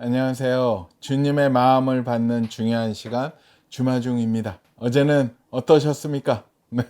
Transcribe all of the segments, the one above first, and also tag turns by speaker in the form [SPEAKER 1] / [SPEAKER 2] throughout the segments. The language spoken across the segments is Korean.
[SPEAKER 1] 안녕하세요. 주님의 마음을 받는 중요한 시간 주마중입니다. 어제는 어떠셨습니까? 네.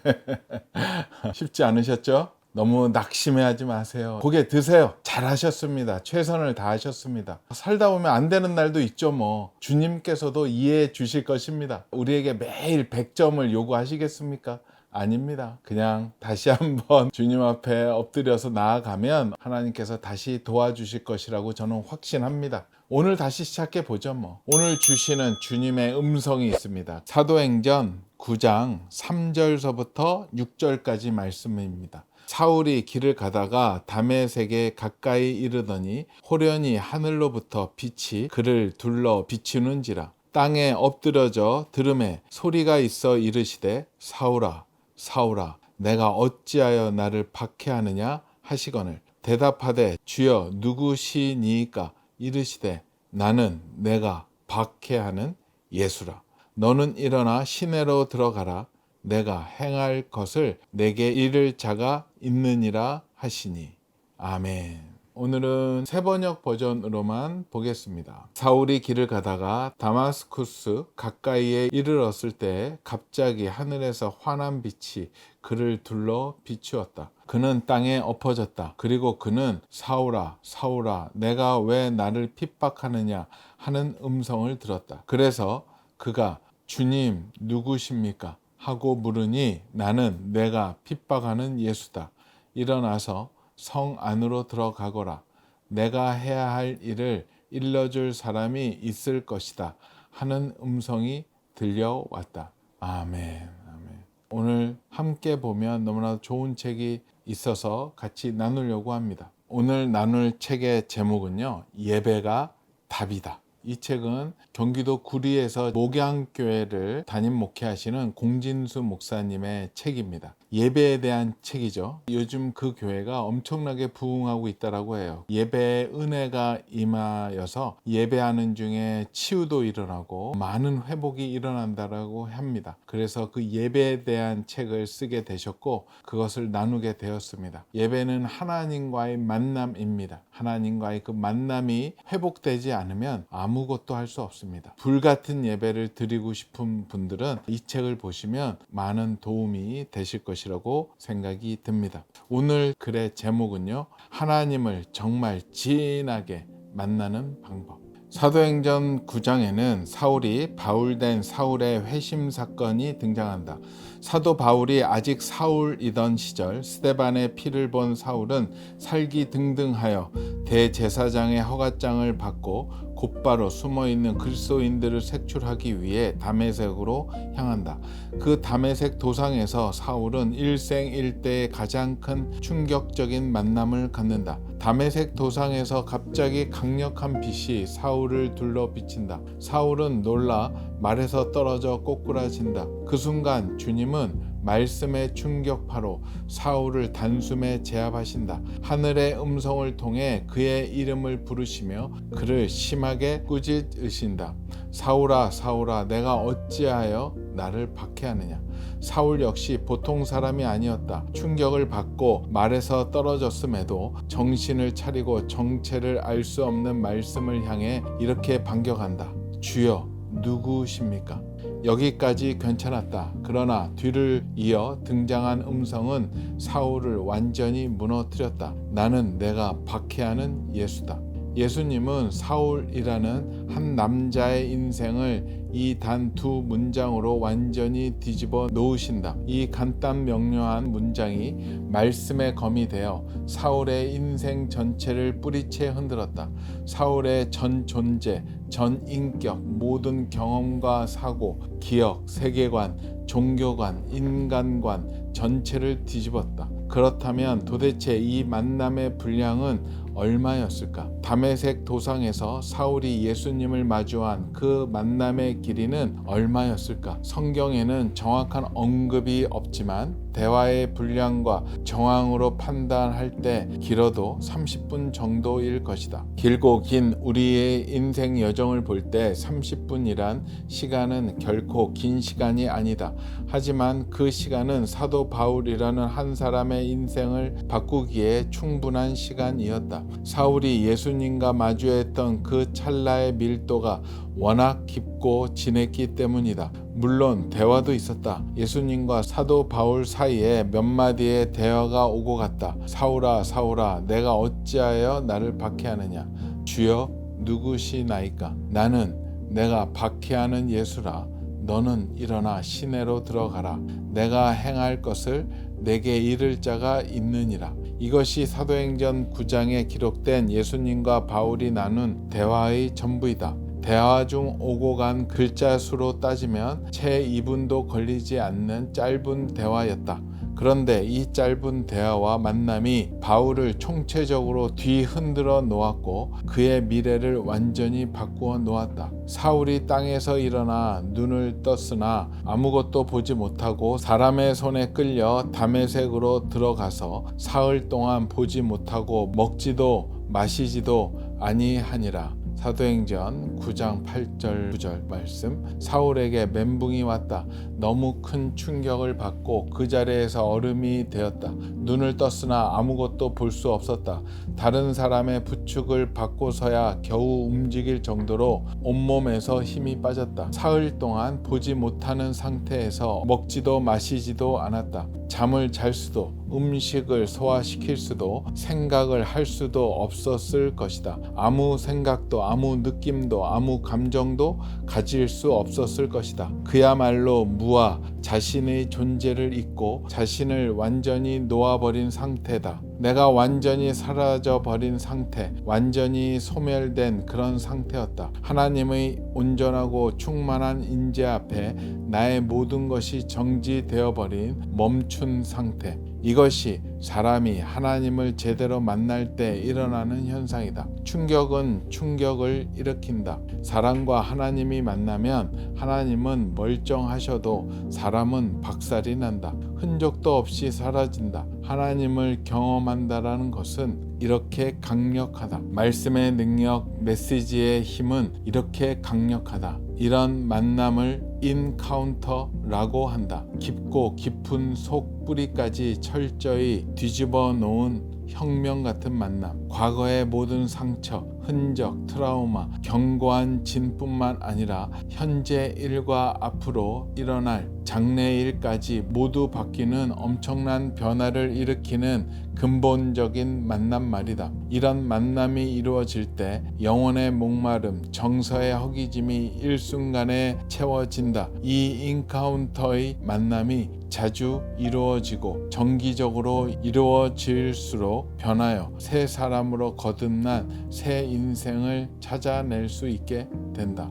[SPEAKER 1] 쉽지 않으셨죠? 너무 낙심해하지 마세요. 고개 드세요. 잘하셨습니다. 최선을 다하셨습니다. 살다 보면 안 되는 날도 있죠, 뭐. 주님께서도 이해해 주실 것입니다. 우리에게 매일 100점을 요구하시겠습니까? 아닙니다. 그냥 다시 한번 주님 앞에 엎드려서 나아가면 하나님께서 다시 도와주실 것이라고 저는 확신합니다. 오늘 다시 시작해 보죠, 뭐. 오늘 주시는 주님의 음성이 있습니다. 사도행전 9장 3절서부터 6절까지 말씀입니다. 사울이 길을 가다가 다메섹에 가까이 이르더니 호련히 하늘로부터 빛이 그를 둘러 비추는지라 땅에 엎드려져 들음에 소리가 있어 이르시되 사울아 사울아 내가 어찌하여 나를 박해하느냐 하시거늘 대답하되 주여 누구시니까 이르시되 나는 내가 박해하는 예수라. 너는 일어나 시내로 들어가라. 내가 행할 것을 내게 이를 자가 있느니라 하시니. 아멘. 오늘은 세번역 버전으로만 보겠습니다. 사울이 길을 가다가 다마스쿠스 가까이에 이르렀을 때 갑자기 하늘에서 환한 빛이 그를 둘러 비추었다. 그는 땅에 엎어졌다. 그리고 그는 사울아, 사울아, 내가 왜 나를 핍박하느냐 하는 음성을 들었다. 그래서 그가 주님 누구십니까? 하고 물으니 나는 내가 핍박하는 예수다. 일어나서 성 안으로 들어가거라. 내가 해야 할 일을 일러줄 사람이 있을 것이다. 하는 음성이 들려왔다. 아멘. 아멘. 오늘 함께 보면 너무나 좋은 책이 있어서 같이 나누려고 합니다. 오늘 나눌 책의 제목은요. 예배가 답이다. 이 책은 경기도 구리에서 목양교회를 담임 목회하시는 공진수 목사님의 책입니다. 예배에 대한 책이죠. 요즘 그 교회가 엄청나게 부흥하고 있다라고 해요. 예배의 은혜가 임하여서 예배하는 중에 치유도 일어나고 많은 회복이 일어난다라고 합니다. 그래서 그 예배에 대한 책을 쓰게 되셨고 그것을 나누게 되었습니다. 예배는 하나님과의 만남입니다. 하나님과의 그 만남이 회복되지 않으면 아무것도 할 수 없습니다. 불같은 예배를 드리고 싶은 분들은 이 책을 보시면 많은 도움이 되실 것 이라고 생각이 듭니다. 오늘 글의 제목은요. 하나님을 정말 진하게 만나는 방법. 사도행전 9장에는 사울이 바울된 사울의 회심 사건이 등장한다. 사도 바울이 아직 사울이던 시절 스테반의 피를 본 사울은 살기 등등하여 대제사장의 허가장을 받고 곧바로 숨어 있는 그리스도인들을 색출하기 위해 다메섹으로 향한다. 그 다메섹 도상에서 사울은 일생일대의 가장 큰 충격적인 만남을 갖는다. 다메섹 도상에서 갑자기 강력한 빛이 사울을 둘러 비친다. 사울은 놀라 말에서 떨어져 꼬꾸라진다. 그 순간 주님은 말씀의 충격파로 사울을 단숨에 제압하신다. 하늘의 음성을 통해 그의 이름을 부르시며 그를 심하게 꾸짖으신다. 사울아, 사울아, 내가 어찌하여 나를 박해하느냐? 사울 역시 보통 사람이 아니었다. 충격을 받고 말에서 떨어졌음에도 정신을 차리고 정체를 알 수 없는 말씀을 향해 이렇게 반격한다. 주여, 누구십니까? 여기까지 괜찮았다. 그러나 뒤를 이어 등장한 음성은 사울을 완전히 무너뜨렸다. 나는 내가 박해하는 예수다. 예수님은 사울이라는 한 남자의 인생을 이 단 두 문장으로 완전히 뒤집어 놓으신다. 이 간단 명료한 문장이 말씀의 검이 되어 사울의 인생 전체를 뿌리채 흔들었다. 사울의 전 존재, 전 인격, 모든 경험과 사고, 기억, 세계관, 종교관, 인간관 전체를 뒤집었다. 그렇다면 도대체 이 만남의 분량은 얼마였을까? 담에색 도상에서 사울이 예수님을 마주한 그 만남의 길이는 얼마였을까? 성경에는 정확한 언급이 없지만 대화의 분량과 정황으로 판단할 때 길어도 30분 정도일 것이다. 길고 긴 우리의 인생 여정을 볼 때 30분이란 시간은 결코 긴 시간이 아니다. 하지만 그 시간은 사도 바울이라는 한 사람의 인생을 바꾸기에 충분한 시간이었다. 사울이 예수님과 마주했던 그 찰나의 밀도가 워낙 깊고 진했기 때문이다. 물론 대화도 있었다. 예수님과 사도 바울 사이에 몇 마디의 대화가 오고 갔다. 사울아, 사울아, 내가 어찌하여 나를 박해하느냐? 주여, 누구시나이까? 나는 내가 박해하는 예수라. 너는 일어나 시내로 들어가라. 내가 행할 것을 내게 이를 자가 있느니라. 이것이 사도행전 9장에 기록된 예수님과 바울이 나눈 대화의 전부이다. 대화 중 오고 간 글자 수로 따지면 채 2분도 걸리지 않는 짧은 대화였다. 그런데 이 짧은 대화와 만남이 바울을 총체적으로 뒤흔들어 놓았고 그의 미래를 완전히 바꾸어 놓았다. 사울이 땅에서 일어나 눈을 떴으나 아무것도 보지 못하고 사람의 손에 끌려 담에색으로 들어가서 사흘 동안 보지 못하고 먹지도 마시지도 아니하니라. 사도행전 9장 8절 9절 말씀 사울에게 멘붕이 왔다. 너무 큰 충격을 받고 그 자리에서 얼음이 되었다. 눈을 떴으나 아무것도 볼 수 없었다. 다른 사람의 부축을 받고서야 겨우 움직일 정도로 온몸에서 힘이 빠졌다. 사흘 동안 보지 못하는 상태에서 먹지도 마시지도 않았다. 잠을 잘 수도 음식을 소화시킬 수도 생각을 할 수도 없었을 것이다. 아무 생각도 아무 느낌도 아무 감정도 가질 수 없었을 것이다. 그야말로 무아 자신의 존재를 잊고 자신을 완전히 놓아버린 상태다. 내가 완전히 사라져 버린 상태, 완전히 소멸된 그런 상태였다. 하나님의 온전하고 충만한 인재 앞에 나의 모든 것이 정지되어 버린 멈춘 상태. 이것이 사람이 하나님을 제대로 만날 때 일어나는 현상이다. 충격은 충격을 일으킨다. 사람과 하나님이 만나면 하나님은 멀쩡하셔도 사람은 박살이 난다. 흔적도 없이 사라진다. 하나님을 경험한다라는 것은 이렇게 강력하다. 말씀의 능력, 메시지의 힘은 이렇게 강력하다. 이런 만남을 인카운터라고 한다. 깊고 깊은 속 뿌리까지 철저히 뒤집어 놓은 혁명 같은 만남. 과거의 모든 상처, 흔적, 트라우마, 견고한 진뿐만 아니라 현재 일과 앞으로 일어날 장래 일까지 모두 바뀌는 엄청난 변화를 일으키는 근본적인 만남 말이다. 이런 만남이 이루어질 때 영혼의 목마름, 정서의 허기짐이 일순간에 채워진다. 이 인카운터의 만남이 자주 이루어지고 정기적으로 이루어질수록 변하여 새 사람으로 거듭난 새 인생을 찾아낼 수 있게 된다.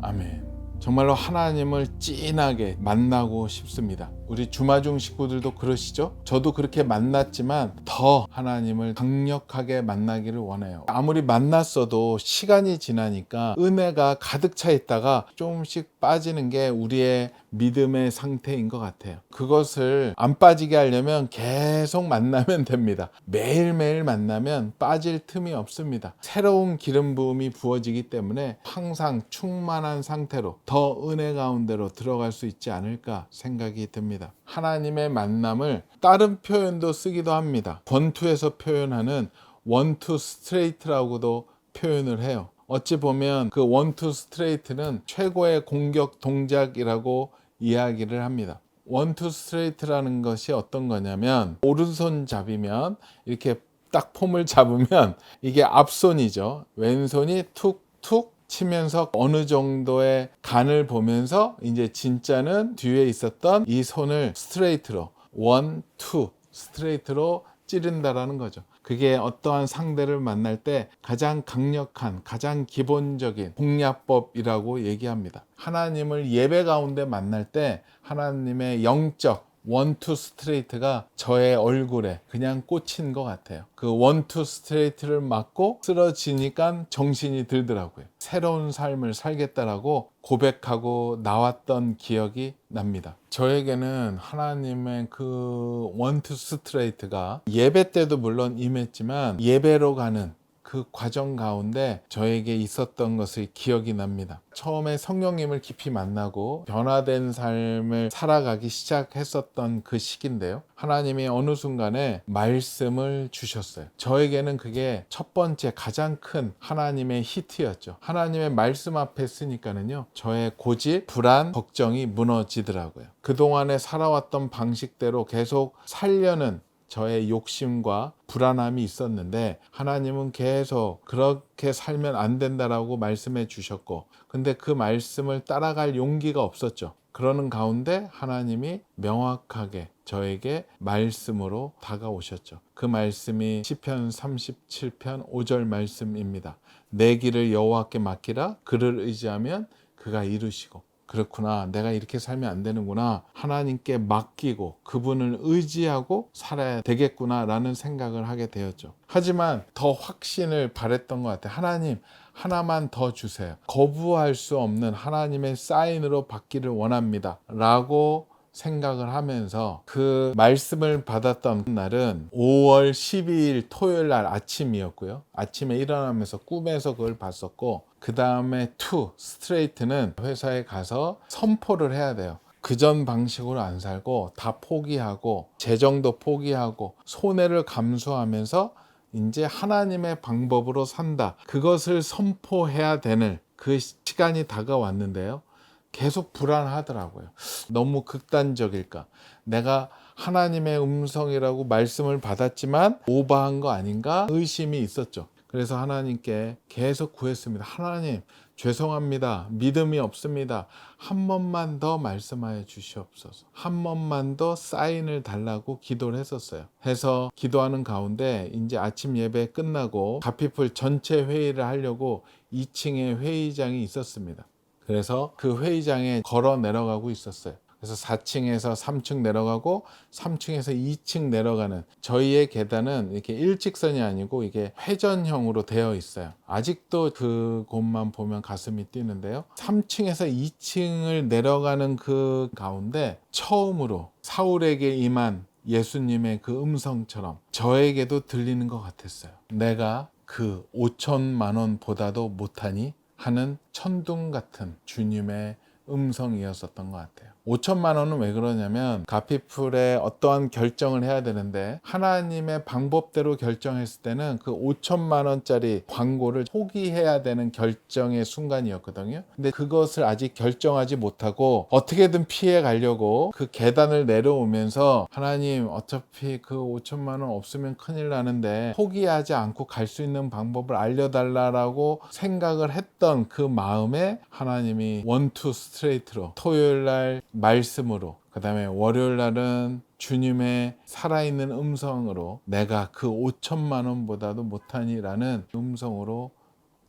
[SPEAKER 1] 아멘. 정말로 하나님을 진하게 만나고 싶습니다. 우리 주마중 식구들도 그러시죠? 저도 그렇게 만났지만 더 하나님을 강력하게 만나기를 원해요. 아무리 만났어도 시간이 지나니까 은혜가 가득 차 있다가 조금씩 빠지는 게 우리의 믿음의 상태인 것 같아요. 그것을 안 빠지게 하려면 계속 만나면 됩니다. 매일매일 만나면 빠질 틈이 없습니다. 새로운 기름 부음이 부어지기 때문에 항상 충만한 상태로 더 은혜 가운데로 들어갈 수 있지 않을까 생각이 듭니다. 하나님의 만남을 다른 표현도 쓰기도 합니다. 권투에서 표현하는 원투 스트레이트라고도 표현을 해요. 어찌 보면 그 원투 스트레이트는 최고의 공격 동작이라고 이야기를 합니다. 원투 스트레이트라는 것이 어떤 거냐면 오른손 잡이면 이렇게 딱 폼을 잡으면 이게 앞손이죠. 왼손이 툭툭 치면서 어느 정도의 간을 보면서 이제 진짜는 뒤에 있었던 이 손을 스트레이트로 원, 투 스트레이트로 찌른다라는 거죠. 그게 어떠한 상대를 만날 때 가장 강력한, 가장 기본적인 공략법이라고 얘기합니다. 하나님을 예배 가운데 만날 때 하나님의 영적 원투 스트레이트가 저의 얼굴에 그냥 꽂힌 것 같아요. 그 원투 스트레이트를 맞고 쓰러지니까 정신이 들더라고요. 새로운 삶을 살겠다라고 고백하고 나왔던 기억이 납니다. 저에게는 하나님의 그 원투 스트레이트가 예배 때도 물론 임했지만 예배로 가는 그 과정 가운데 저에게 있었던 것을 기억이 납니다. 처음에 성령님을 깊이 만나고 변화된 삶을 살아가기 시작했었던 그 시기인데요. 하나님이 어느 순간에 말씀을 주셨어요. 저에게는 그게 첫 번째 가장 큰 하나님의 히트였죠. 하나님의 말씀 앞에 쓰니까는요. 저의 고집, 불안, 걱정이 무너지더라고요. 그동안에 살아왔던 방식대로 계속 살려는 저의 욕심과 불안함이 있었는데 하나님은 계속 그렇게 살면 안 된다라고 말씀해 주셨고 근데 그 말씀을 따라갈 용기가 없었죠. 그러는 가운데 하나님이 명확하게 저에게 말씀으로 다가오셨죠. 그 말씀이 시편 37편 5절 말씀입니다. 내 길을 여호와께 맡기라 그를 의지하면 그가 이루시고 그렇구나. 내가 이렇게 살면 안 되는구나. 하나님께 맡기고 그분을 의지하고 살아야 되겠구나라는 생각을 하게 되었죠. 하지만 더 확신을 바랬던 것 같아요. 하나님, 하나만 더 주세요. 거부할 수 없는 하나님의 사인으로 받기를 원합니다. 라고 생각을 하면서 그 말씀을 받았던 날은 5월 12일 토요일 날 아침이었고요. 아침에 일어나면서 꿈에서 그걸 봤었고 그 다음에 투 스트레이트는 회사에 가서 선포를 해야 돼요. 그전 방식으로 안 살고 다 포기하고 재정도 포기하고 손해를 감수하면서 이제 하나님의 방법으로 산다. 그것을 선포해야 되는 그 시간이 다가왔는데요. 계속 불안하더라고요. 너무 극단적일까? 내가 하나님의 음성이라고 말씀을 받았지만 오버한 거 아닌가? 의심이 있었죠. 그래서 하나님께 계속 구했습니다. 하나님, 죄송합니다. 믿음이 없습니다. 한 번만 더 말씀하여 주시옵소서. 한 번만 더 사인을 달라고 기도를 했었어요. 해서 기도하는 가운데 이제 아침 예배 끝나고 가피풀 전체 회의를 하려고 2층에 회의장이 있었습니다. 그래서 그 회의장에 걸어 내려가고 있었어요. 그래서 4층에서 3층 내려가고 3층에서 2층 내려가는 저희의 계단은 이렇게 일직선이 아니고 이게 회전형으로 되어 있어요. 아직도 그곳만 보면 가슴이 뛰는데요. 3층에서 2층을 내려가는 그 가운데 처음으로 사울에게 임한 예수님의 그 음성처럼 저에게도 들리는 것 같았어요. 내가 그 5천만 원보다도 못하니 하는 천둥 같은 주님의 음성이었었던 것 같아요. 5천만 원은 왜 그러냐면 가피풀에 어떠한 결정을 해야 되는데 하나님의 방법대로 결정했을 때는 그 5천만 원짜리 광고를 포기해야 되는 결정의 순간이었거든요. 근데 그것을 아직 결정하지 못하고 어떻게든 피해 가려고 그 계단을 내려오면서 하나님 어차피 그 5천만 원 없으면 큰일 나는데 포기하지 않고 갈 수 있는 방법을 알려달라라고 생각을 했던 그 마음에 하나님이 원투 스트레이트로 토요일 날 말씀으로 그 다음에 월요일 날은 주님의 살아있는 음성으로 내가 그 5천만 원보다도 못하니라는 음성으로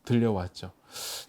[SPEAKER 1] 들려왔죠.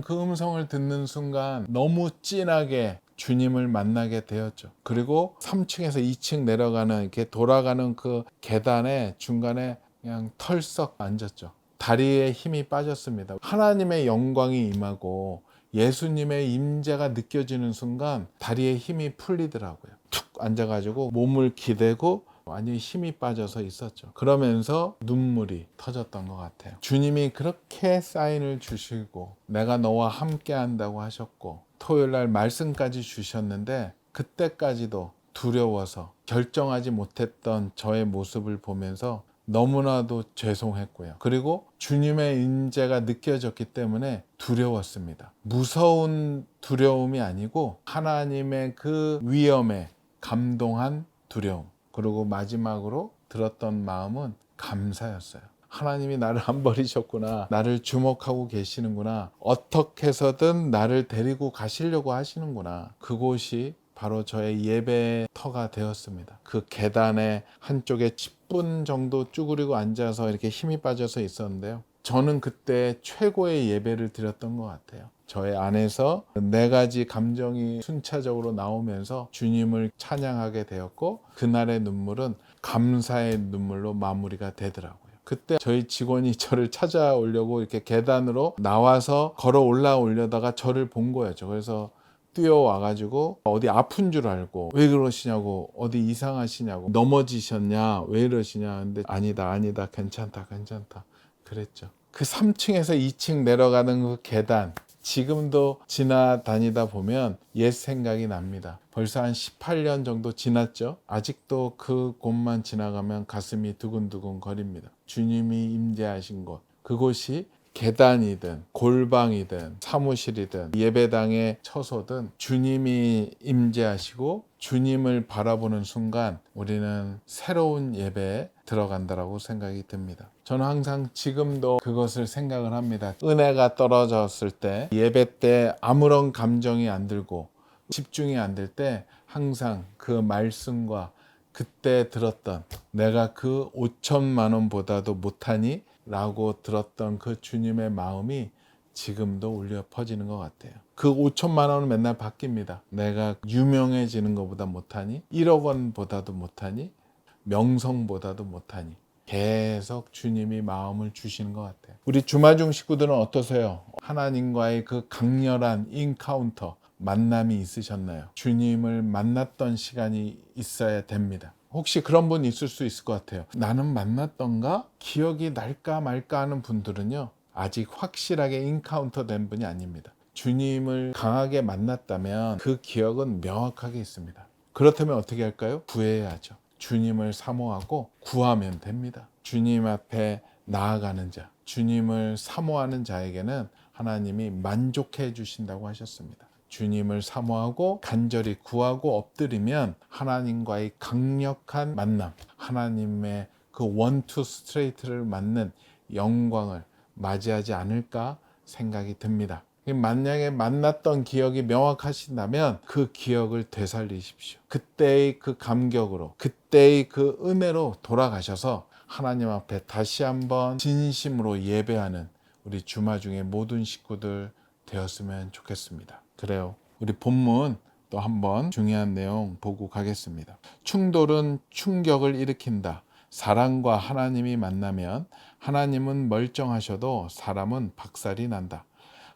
[SPEAKER 1] 그 음성을 듣는 순간 너무 진하게 주님을 만나게 되었죠. 그리고 3층에서 2층 내려가는 이렇게 돌아가는 그 계단에 중간에 그냥 털썩 앉았죠. 다리에 힘이 빠졌습니다. 하나님의 영광이 임하고 예수님의 임재가 느껴지는 순간 다리에 힘이 풀리더라고요. 툭 앉아가지고 몸을 기대고 완전히 힘이 빠져서 있었죠. 그러면서 눈물이 터졌던 것 같아요. 주님이 그렇게 사인을 주시고 내가 너와 함께 한다고 하셨고 토요일 날 말씀까지 주셨는데 그때까지도 두려워서 결정하지 못했던 저의 모습을 보면서 너무나도 죄송했고요. 그리고 주님의 인재가 느껴졌기 때문에 두려웠습니다. 무서운 두려움이 아니고 하나님의 그 위험에 감동한 두려움. 그리고 마지막으로 들었던 마음은 감사였어요. 하나님이 나를 안 버리셨구나. 나를 주목하고 계시는구나. 어떻게 해서든 나를 데리고 가시려고 하시는구나. 그곳이 바로 저의 예배터가 되었습니다. 그 계단의 한쪽에 10분 정도 쭈그리고 앉아서 이렇게 힘이 빠져서 있었는데요. 저는 그때 최고의 예배를 드렸던 것 같아요. 저의 안에서 네 가지 감정이 순차적으로 나오면서 주님을 찬양하게 되었고 그날의 눈물은 감사의 눈물로 마무리가 되더라고요. 그때 저희 직원이 저를 찾아오려고 이렇게 계단으로 나와서 걸어 올라오려다가 저를 본 거예요. 그래서 뛰어와가지고 어디 아픈 줄 알고 왜 그러시냐고 어디 이상하시냐고 넘어지셨냐 왜 이러시냐 근데 아니다 아니다 괜찮다 괜찮다 그랬죠. 그 3층에서 2층 내려가는 그 계단 지금도 지나다니다 보면 옛 생각이 납니다. 벌써 한 18년 정도 지났죠. 아직도 그 곳만 지나가면 가슴이 두근두근 거립니다. 주님이 임재하신 곳. 그곳이 계단이든 골방이든 사무실이든 예배당의 처소든 주님이 임재하시고 주님을 바라보는 순간 우리는 새로운 예배에 들어간다라고 생각이 듭니다. 저는 항상 지금도 그것을 생각을 합니다. 은혜가 떨어졌을 때 예배 때 아무런 감정이 안 들고 집중이 안 될 때 항상 그 말씀과 그때 들었던 내가 그 5천만 원보다도 못하니 라고 들었던 그 주님의 마음이 지금도 울려 퍼지는 것 같아요. 그 5천만 원은 맨날 바뀝니다. 내가 유명해지는 것보다 못하니 1억 원보다도 못하니 명성보다도 못하니 계속 주님이 마음을 주시는 것 같아요. 우리 주마중 식구들은 어떠세요? 하나님과의 그 강렬한 인카운터 만남이 있으셨나요? 주님을 만났던 시간이 있어야 됩니다. 혹시 그런 분 있을 수 있을 것 같아요. 나는 만났던가 기억이 날까 말까 하는 분들은요. 아직 확실하게 인카운터 된 분이 아닙니다. 주님을 강하게 만났다면 그 기억은 명확하게 있습니다. 그렇다면 어떻게 할까요? 구해야죠. 주님을 사모하고 구하면 됩니다. 주님 앞에 나아가는 자, 주님을 사모하는 자에게는 하나님이 만족해 주신다고 하셨습니다. 주님을 사모하고 간절히 구하고 엎드리면 하나님과의 강력한 만남, 하나님의 그 원투 스트레이트를 맞는 영광을 맞이하지 않을까 생각이 듭니다. 만약에 만났던 기억이 명확하신다면 그 기억을 되살리십시오. 그때의 그 감격으로, 그때의 그 은혜로 돌아가셔서 하나님 앞에 다시 한번 진심으로 예배하는 우리 주마 중의 모든 식구들 되었으면 좋겠습니다. 그래요. 우리 본문 또 한번 중요한 내용 보고 가겠습니다. 충돌은 충격을 일으킨다. 사랑과 하나님이 만나면 하나님은 멀쩡하셔도 사람은 박살이 난다.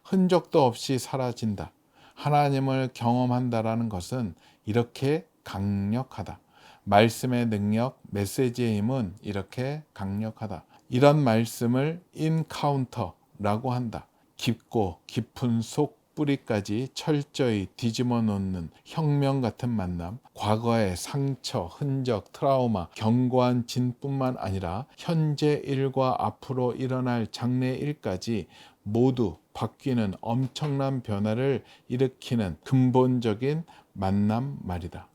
[SPEAKER 1] 흔적도 없이 사라진다. 하나님을 경험한다라는 것은 이렇게 강력하다. 말씀의 능력, 메시지의 힘은 이렇게 강력하다. 이런 말씀을 인카운터라고 한다. 깊고 깊은 속 뿌리까지 철저히 뒤집어 놓는 혁명 같은 만남, 과거의 상처, 흔적, 트라우마, 견고한 진뿐만 아니라 현재 일과 앞으로 일어날 장래 일까지 모두 바뀌는 엄청난 변화를 일으키는 근본적인 만남 말이다.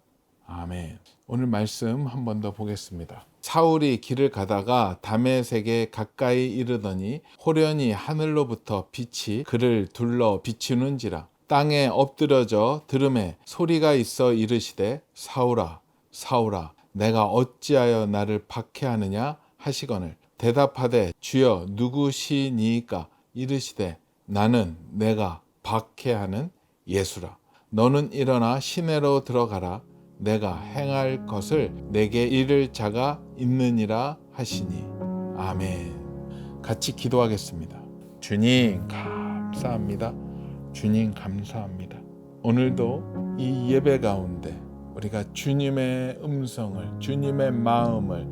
[SPEAKER 1] 아멘. 오늘 말씀 한 번 더 보겠습니다. 사울이 길을 가다가 다메섹에 가까이 이르더니 호련히 하늘로부터 빛이 그를 둘러 비추는지라. 땅에 엎드려져 들음에 소리가 있어 이르시되 사울아 사울아 내가 어찌하여 나를 박해하느냐 하시거늘. 대답하되 주여 누구시니까 이르시되 나는 내가 박해하는 예수라. 너는 일어나 시내로 들어가라 내가 행할 것을 내게 이를 자가 있느니라 하시니 아멘. 같이 기도하겠습니다. 주님 감사합니다. 주님 감사합니다. 오늘도 이 예배 가운데 우리가 주님의 음성을 주님의 마음을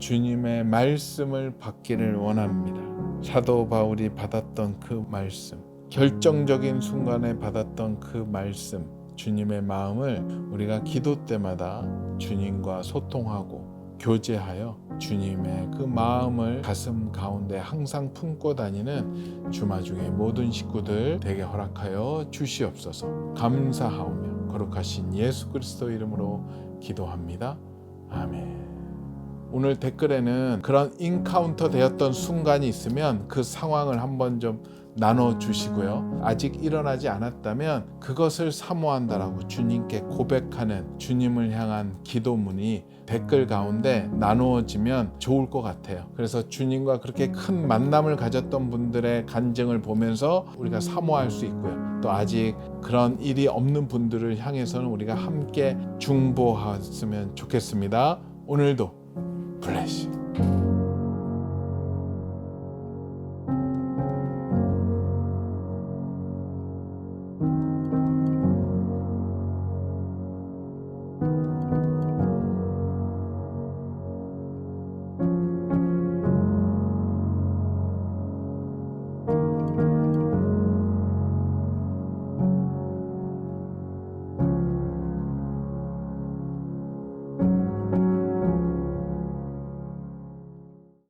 [SPEAKER 1] 주님의 말씀을 받기를 원합니다. 사도 바울이 받았던 그 말씀 결정적인 순간에 받았던 그 말씀 주님의 마음을 우리가 기도 때마다 주님과 소통하고 교제하여 주님의 그 마음을 가슴 가운데 항상 품고 다니는 주마 중의 모든 식구들 되게 허락하여 주시옵소서 감사하오며 거룩하신 예수 그리스도 이름으로 기도합니다. 아멘. 오늘 댓글에는 그런 인카운터 되었던 순간이 있으면 그 상황을 한번 좀 나눠 주시고요. 아직 일어나지 않았다면 그것을 사모한다라고 주님께 고백하는 주님을 향한 기도문이 댓글 가운데 나누어지면 좋을 것 같아요. 그래서 주님과 그렇게 큰 만남을 가졌던 분들의 간증을 보면서 우리가 사모할 수 있고요. 또 아직 그런 일이 없는 분들을 향해서는 우리가 함께 중보했으면 좋겠습니다. 오늘도 블레시.